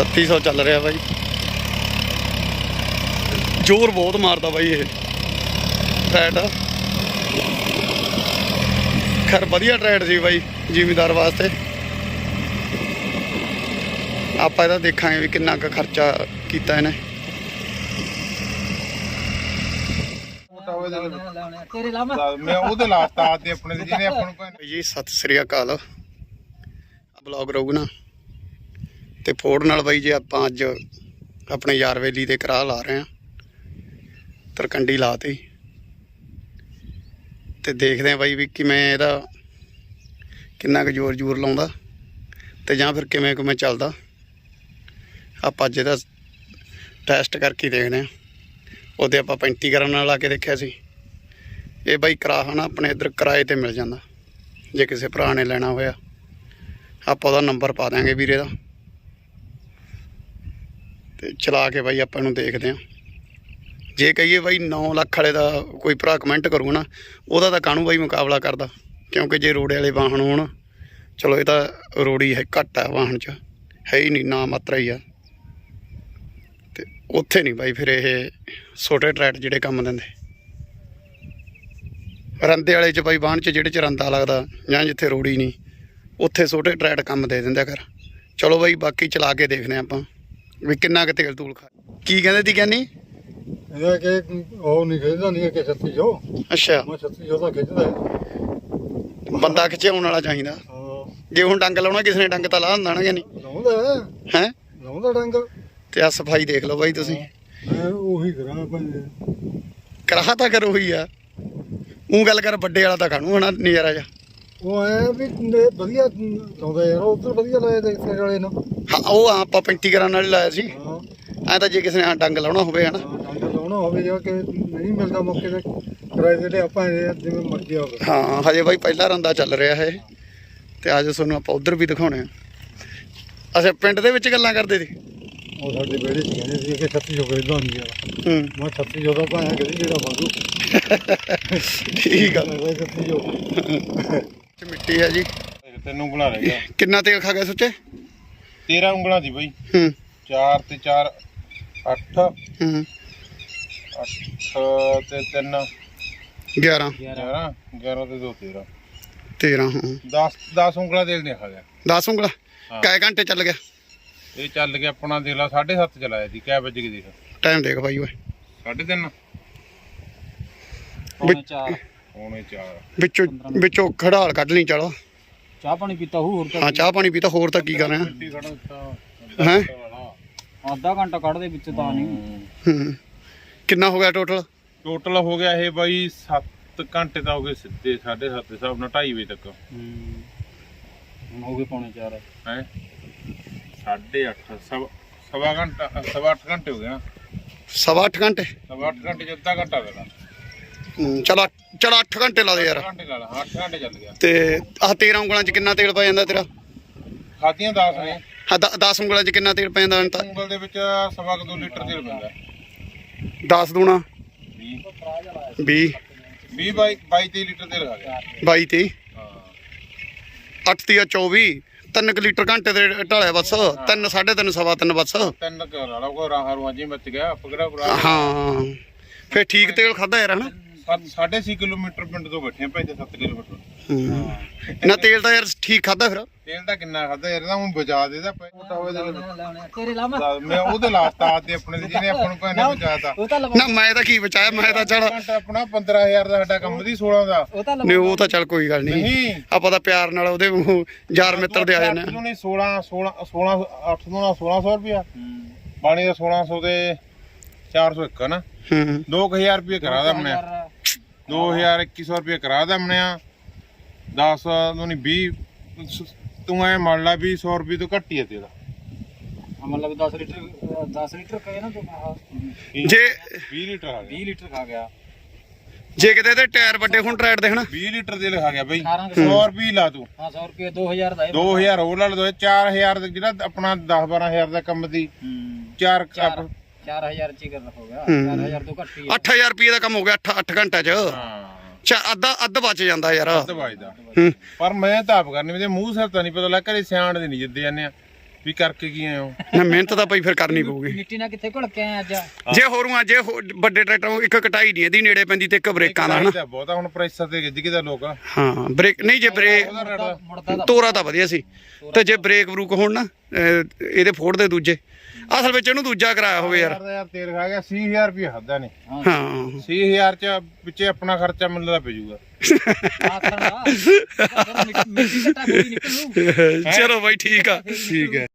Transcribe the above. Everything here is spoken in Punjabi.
3700 ਚੱਲ ਰਿਹਾ ਬਾਈ। ਜ਼ੋਰ ਬਹੁਤ ਮਾਰਦਾ ਬਾਈ ਇਹ। ਟਰੈਡ ਖਰ ਵਧੀਆ ਟਰੈਡ ਸੀ ਬਾਈ ਜ਼ਿਮੀਦਾਰ ਵਾਸਤੇ। ਆਪਾਂ ਇਹਦਾ ਦੇਖਾਂਗੇ ਵੀ ਕਿੰਨਾ ਕੁ ਖਰਚਾ ਕੀਤਾ ਇਹਨੇ। ਤੇਰੇ ਮੈਂ ਉਹਦੇ ਲਾਤਾ ਤੇ ਆਪਣੇ ਜਿਹਨੇ ਆਪਾਂ ਨੂੰ ਜੀ ਸਤਿ ਸ੍ਰੀ ਅਕਾਲ। ਬਲੌਗ ਰਹੂਗਾ ਨਾ। ਤੇ ਫੋੜ ਨਾਲ ਬਾਈ ਜੇ ਆਪਾਂ ਅੱਜ ਆਪਣੇ ਯਾਰਵੇਲੀ ਤੇ ਕਰਾ ਲਾ ਰਹੇ ਆ ਤਰਕੰਡੀ ਲਾਤੀ ਤੇ। ਦੇਖਦੇ ਆ ਬਾਈ ਵੀ ਕਿਵੇਂ ਇਹਦਾ ਕਿੰਨਾ ਕੁ ਜ਼ੋਰ ਜ਼ੋਰ ਲਾਉਂਦਾ ਤੇ ਜਾਂ ਫਿਰ ਕਿਵੇਂ ਕਿਵੇਂ ਚੱਲਦਾ। ਆਪਾਂ ਅੱਜ ਇਹਦਾ ਟੈਸਟ ਕਰਕੇ ਦੇਖਦੇ ਆ ਉਹਦੇ ਆਪਾਂ 35 ਕਰਨ ਨਾਲ ਲਾ ਕੇ ਦੇਖਿਆ ਸੀ। ਇਹ ਬਾਈ ਕਰਾ ਨਾ ਆਪਣੇ ਇੱਧਰ ਕਿਰਾਏ ਤੇ ਮਿਲ ਜਾਂਦਾ। ਜੇ ਕਿਸੇ ਭਰਾ ਨੇ ਲੈਣਾ ਹੋਇਆ, ਆਪਾਂ ਉਹਦਾ ਨੰਬਰ ਪਾ ਦਾਂਗੇ ਵੀਰੇ ਦਾ। ਤੇ ਚਲਾ ਕੇ ਬਾਈ ਆਪਾਂ ਨੂੰ ਦੇਖਦੇ ਆਂ ਜੇ ਕਹੀਏ ਬਾਈ 9 ਲੱਖ ਵਾਲੇ ਦਾ ਕੋਈ ਭਰਾ ਕਮੈਂਟ ਕਰੂ ਨਾ, ਉਹਦਾ ਤਾਂ ਕਾਹਨੂੰ ਬਾਈ ਮੁਕਾਬਲਾ ਕਰਦਾ? ਕਿਉਂਕਿ ਜੇ ਰੋੜੇ ਵਾਲੇ ਵਾਹਨ ਹੋਣ, ਚਲੋ ਇਹ ਤਾਂ ਰੋੜੀ ਹੈ, ਘੱਟ ਆ ਵਾਹਨ 'ਚ, ਹੈ ਹੀ ਨਹੀਂ, ਨਾ ਮਾਤਰਾ ਹੀ ਆ। ਤੇ ਉੱਥੇ ਨਹੀਂ ਬਾਈ ਫਿਰ ਇਹ ਛੋਟੇ ਟਰੈਟ ਜਿਹੜੇ ਕੰਮ ਦਿੰਦੇ। ਰੰਦੇ ਵਾਲੇ ਚ ਬਾਈ ਬਾਣ ਚ ਜਿਹੜੇ ਚ ਰੰਦਾ ਲੱਗਦਾ, ਜਾਂ ਜਿੱਥੇ ਰੋੜੀ ਨਹੀਂ, ਉੱਥੇ ਛੋਟੇ ਟਰੈਟ ਕੰਮ ਦੇ ਦਿੰਦਾ ਆ ਕਰ ਚਲੋ ਬਾਈ ਬਾਕੀ ਚਲਾ ਕੇ ਦੇਖਦੇ ਹਾਂ ਆਪਾਂ। ਵੀ ਕਿੰਨਾ ਕੁ ਤੇਲ ਤੂਲ ਖਾ ਕੀ ਕਹਿੰਦੇ ਤੀ ਕਹਿੰਨੀ ਇਹਦਾ ਕਿ ਉਹ ਨਹੀਂ ਖਿੱਚਦਾ ਨਹੀਂ ਕਿ 3600 ਅੱਛਾ। ਮੈਂ 3600 ਦਾ ਖਿੱਚਦਾ ਹੈ। ਬੰਦਾ ਖਿਚਾਉਣ ਵਾਲਾ ਚਾਹੀਦਾ। ਹਾਂ। ਜੇ ਹੁਣ ਡੰਗ ਲਾਉਣਾ ਕਿਸੇ ਨੇ ਡੰਗ ਤਾਂ ਲਾ ਹੁੰਦਾ ਨਾ ਕਿ ਨਹੀਂ ਲਾਉਂਦਾ ਹੈ, ਹੈ? ਲਾਉਂਦਾ ਡੰਗ। ਤੇ ਆ ਸਫ਼ਾਈ ਦੇਖ ਲਓ ਬਾਈ ਤੁਸੀਂ। ਮੈਂ ਉਹੀ ਕਰਾਂ ਭਾਈ। ਕਰਾਹ ਤਾਂ ਕਰੋ ਹੀ ਆ। ਉਹ ਗੱਲ ਕਰ ਵੱਡੇ ਵਾਲਾ ਤਾਂ ਖਾਣੂ ਹਨਾ ਨਜ਼ਾਰਾ ਜਾ ਉਹ ਆਇਆ ਵੀ ਨੇ ਵਧੀਆ ਲਾਉਂਦਾ ਯਾਰ ਉਧਰ ਵਧੀਆ ਲਾਇਆ ਤੇ ਇੱਥੇ ਵਾਲੇ ਨੂੰ। ਹਾਂ ਉਹ ਆਪਾਂ 35 ਗ੍ਰਾਮ ਨਾਲ ਹੀ ਲਾਇਆ ਸੀ। ਐ ਤਾਂ ਜੇ ਕਿਸੇ ਨੇ ਆਹ ਡੰਗ ਲਾਉਣਾ ਹੋਵੇ ਹਨਾ। ਹਾਂ, ਡੰਗ ਲਾਉਣਾ ਹੋਵੇ ਜਾਂ ਕਿ ਨਹੀਂ ਮਿਲਦਾ ਮੌਕੇ ਤੇ ਕਿਰਾਏ ਤੇ ਲਿਆ ਆਪਾਂ ਇਹ ਜਿਵੇਂ ਮਰਜ਼ੀ ਹੋਵੇ ਹਾਂ ਹਜੇ ਬਾਈ ਪਹਿਲਾ ਰੰਦਾ ਚੱਲ ਰਿਹਾ ਹੈ ਤੇ ਅੱਜ ਤੁਹਾਨੂੰ ਆਪਾਂ ਉਧਰ ਵੀ ਦਿਖਾਉਣੇ ਆ। ਅੱਛਾ ਪਿੰਡ ਦੇ ਵਿੱਚ ਗੱਲਾਂ ਕਰਦੇ ਸੀ? ਉਹ ਸਾਡੇ ਵਿਹੜੇ 'ਚ ਕਹਿੰਦੇ ਸੀ ਕਿ 3600 ਖਰੀਦਦਾ ਨਹੀਂ ਯਾਰ ਹੂੰ। ਮੈਂ 3600 ਦਾ ਭਾਇਆ ਕਿ ਜਿਹੜਾ ਵਾਂਗੂ ਠੀਕ ਆ। ਮੈਂ 3600 ਚ ਮਿੱਟੀ ਹੈ ਜੀ। ਤੈਨੂੰ ਰਹਿ ਗਿਆ। ਕਿੰਨਾ ਤੇਲ ਖਾ ਗਿਆ ਸੁੱਚੇ? 13 ਉਂਗਲਾਂ ਦੀ ਬਈ। ਹੂੰ। 4 ਤੇ 4 8 ਹੂੰ। 8 ਤੇ 3 11 11 11 ਤੇ 2 13 13 ਹਾਂ। 10 10 ਉਂਗਲਾਂ ਤੇਲ ਨੇ ਖਾ ਗਿਆ। 10 ਉਂਗਲਾ। ਕਾਏ ਘੰਟੇ ਚੱਲ ਗਿਆ? ਇਹ ਚੱਲ ਗਿਆ ਆਪਣਾ ਦੇਖ ਲਾ 7:30 ਚਲਾਇਆ ਸੀ ਕਿਆ ਵੱਜ ਗਈ ਦੇਖ। ਟਾਈਮ ਦੇਖ ਬਾਈ ਓਏ। 3:30 ਪੌਣੇ ਚਾਰ। ਪੌਣੇ 4 ਵਿੱਚੋਂ ਵਿੱਚੋਂ ਖੜਾਲ ਕੱਢ ਲਈ ਚਲੋ। ਚਾਹ ਪਾਣੀ ਪੀਤਾ ਹੂ ਹੋਰ ਤਾਂ ਹਾਂ ਚਾਹ ਪਾਣੀ ਪੀਤਾ ਹੋਰ ਤਾਂ ਕੀ ਕਰ ਰਿਹਾ ਦਿੱਤਾ ਹੈ? ਅੱਧਾ ਘੰਟਾ ਕੱਢਦੇ ਵਿੱਚ ਤਾਂ ਨਹੀਂ। ਕਿੰਨਾ ਹੋ ਗਿਆ ਟੋਟਲ ਟੋਟਲ ਹੋ ਗਿਆ ਇਹ ਬਾਈ 7 ਘੰਟੇ ਤਾਂ ਹੋ ਗਏ ਸਿੱਧੇ 7:30 ਦੇ ਹਿਸਾਬ ਨਾਲ 2:30 ਵਜੇ ਤੱਕ। ਹੂੰ। ਹੋ ਗਏ ਪੌਣੇ ਚਾਰ। ਹੈ? 8:30 ਸਵਾ ਸਵਾ ਘੰਟਾ ਸਵਾ 8 ਘੰਟੇ ਹੋ ਗਏ ਨਾ। ਸਵਾ ਅੱਠ ਘੰਟੇ? ਸਵਾ 8 ਘੰਟੇ ਚ ਅੱਧਾ ਘੰਟਾ ਦੇਣਾ ਹੂੰ, ਚਲ ਚਲ 8 ਘੰਟੇ ਲਾ ਦੇ ਯਾਰ। ਘੰਟੇ ਲਾ ਲਾ 8 ਘੰਟੇ ਚੱਲ ਗਿਆ। ਤੇ ਆਹ 13 ਉਂਗਲਾਂ 'ਚ ਕਿੰਨਾ ਤੇਲ ਪੈ ਜਾਂਦਾ ਤੇਰਾ? ਖਾਦੀਆਂ 10 ਨੇ। ਹਾਂ 10 ਉਂਗਲਾਂ 'ਚ ਕਿੰਨਾ ਤੇਲ ਪੈ ਜਾਂਦਾ ਹੁਣ ਤਾਂ? ਉਂਗਲ ਦੇ ਵਿੱਚ ਸਵਾ ਕੁ 2 ਲੀਟਰ ਤੇਲ ਪੈਂਦਾ। 10 ਦੂਣਾ? 20 20 20 ਬਾਈ 22 23 ਲੀਟਰ ਤੇਲ ਖਾ ਗਿਆ। 22 ਤੇ ਹਾਂ। 8 ਤੀਆ 24 3 ਲੀਟਰ ਘੰਟੇ ਦੇ ਢਾਲਿਆ ਬਸ। 3 3.5 ਸਵਾ 3 ਬਸ। ਤਿੰਨ ਕਰ ਵਾਲਾ ਕੋਈ ਰਾਹ ਰਵਾਜੀ ਮੱਚ ਗਿਆ ਪਕੜਾ ਪਰਾ ਹਾਂ। ਫੇ ਠੀਕ ਤੇਲ ਖਾਦਾ ਯਾਰ ਹਨਾ? 6.5 ਕਿਲੋਮੀਟਰ ਪਿੰਡ ਤੋਂ ਬੈਠੇ ਆ ਭਾਈ ਤੇ 7 ਕਿਲੋਮੀਟਰ ਨਾ ਤੇਲ ਤਾਂ ਯਾਰ ਠੀਕ ਖਾਦਾ ਫਿਰ? ਤੇਲ ਦਾ ਕਿੰਨਾ ਖਾਦਾ ਯਾਰ ਇਹਦਾ ਹੁਣ ਬਚਾ ਦੇਦਾ ਪੈ ਮੋਟਾ ਹੋਵੇ ਤੇਰੇ ਲਾਵਾ ਮੈਂ ਉਹਦੇ ਲਾਸਤਾ ਆਦੇ ਆਪਣੇ ਦੇ ਜਿਹਨੇ ਆਪਾਂ ਕੋਈ ਨਾ ਬਚਾਤਾ ਨਾ ਮੈਂ ਤਾਂ ਕੀ ਬਚਾਇਆ ਮੈਂ ਤਾਂ ਚੜ ਆਪਣਾ 15000 ਦਾ ਸਾਡਾ ਕੰਮ ਦੀ। 16 ਦਾ ਨਹੀਂ ਉਹ ਤਾਂ ਚੱਲ ਕੋਈ ਗੱਲ ਨਹੀਂ। ਆਪਾਂ ਤਾਂ ਪਿਆਰ ਨਾਲ ਉਹਦੇ ਯਾਰ ਮਿੱਤਰ ਦੇ ਆ ਜਾਣਾ ਨਹੀਂ 16 16 16 800 ਨਾਲ 1600 ਰੁਪਿਆ ਬਾਣੀ ਦਾ 1600 ਦੇ 401 ਨਾ। 2000 ਰੁਪਏ ਕਰਾਦਾ ਮੈਂ ਦੋ ਰੁਪਏ ਕਰਾ ਦਮਣਿਆ 10 ਨੂੰ ਨਹੀਂ 20 ਤੂੰ ਐ ਮੰਨ ਲਾ ਵੀ ਰੁਪਏ ਤੋਂ ਘੱਟ ਹੀ ਤੇਰਾ। ਲੀਟਰ ਜੇ ਕਿਤੇ ਤੇ ਟਾਇਰ ਵੱਡੇ ਹੁਣ ਟਰੈਡ ਦੇ 20 ਲੀਟਰ ਦੇ ਲਿਖਾ ਗਿਆ ਬਈ। 100 ਰੁਪਏ ਲਾ ਤੂੰ। ਹਾਂ 100 ਰੁਪਏ 2000 ਦਾ 2000 ਉਹ ਲਾ ਦੋ 4000 ਜਿਹੜਾ ਆਪਣਾ 10 12000 ਦਾ ਕੰਮ ਦੀ 4 4000 ਚ ਹੀ ਕਰ ਹੋ। ਗਿਆ ਹੂੰ। 4000 ਤੋਂ ਘੱਟ ਹੀ ਹੈ 8000 ਰੁਪਏ ਦਾ ਕੰਮ ਹੋ ਗਿਆ 8 8 ਘੰਟਿਆਂ 'ਚ। ਹਾਂ। ਚਾ ਅੱਧਾ ਅੱਧ ਬਚ ਜਾਂਦਾ ਯਾਰ। ਅੱਧ ਵੱਜਦਾ ਹੂੰ। ਪਰ ਮੈਂ ਤਾਂ ਆਪ ਕਰਨੀ ਮੇਰੇ ਮੂੰਹ ਸਿਰ ਤਾਂ ਨਹੀਂ ਪਤਾ ਲੱਗ ਘਰੇ ਸਿਆਣ ਦੇ ਨਹੀਂ ਜਿੱਦੇ ਜਾਂਦੇ ਆ ਵੀ ਕਰਕੇ ਕੀ ਆਏ ਹੋ। ਨਾ ਮਿਹਨਤ ਤਾਂ ਭਾਈ ਫਿਰ ਕਰਨੀ ਪਊਗੀ। ਮਿੱਟੀ ਨਾਲ ਕਿੱਥੇ ਘੁਲ ਕੇ ਆਏ ਅੱਜ? ਜੇ ਹੋਰੂਆਂ ਜੇ ਹੋ- ਵੱਡੇ ਟਰੈਕਟਰ ਇੱਕ ਕਟਾਈ ਨਹੀਂ ਇਹਦੀ ਨੇੜੇ ਪੈਂਦੀ ਤੇ ਇੱਕ ਬ੍ਰੇਕਾਂ ਦਾ ਹਨਾ? ਤਾਂ ਬਹੁਤਾ ਹੁਣ ਪ੍ਰੈਸਰ ਤੇ ਗਿੱਜ ਗਿਆ ਲੋਕ। ਹਾਂ ਬ੍ਰੇਕ ਨਹੀਂ ਜੇ ਬ੍ਰੇਕ ਮੁੜਦਾ ਮੁੜਦਾ ਤਾਂ ਤੋਰਾ ਤਾਂ ਵਧੀਆ ਸੀ। ਤੇ ਜੇ ਬ੍ਰੇਕ ਬਰੂਕ ਹੋਣ ਨਾ ਅਹ, ਇਹਦੇ ਫੋੜ ਦੇ ਦੂਜੇ। ਅਸਲ ਵਿੱਚ ਇਹਨੂੰ ਦੂਜਾ ਕਰਾਇਆ ਹੋਵੇ ਯਾਰ। ਯਾਰ ਤੇਲ ਖਾ ਗਿਆ 80000 ਰੁਪਏ ਹੱਦਾ ਨੇ ਹਾਂ। 80000 ਚ ਵਿੱਚੇ ਆਪਣਾ ਖਰਚਾ ਮਿਲਦਾ ਪੈ ਨਿਕਲੂ। ਚਲੋ ਬਾਈ ਠੀਕ ਆ। ਠੀਕ ਹੈ।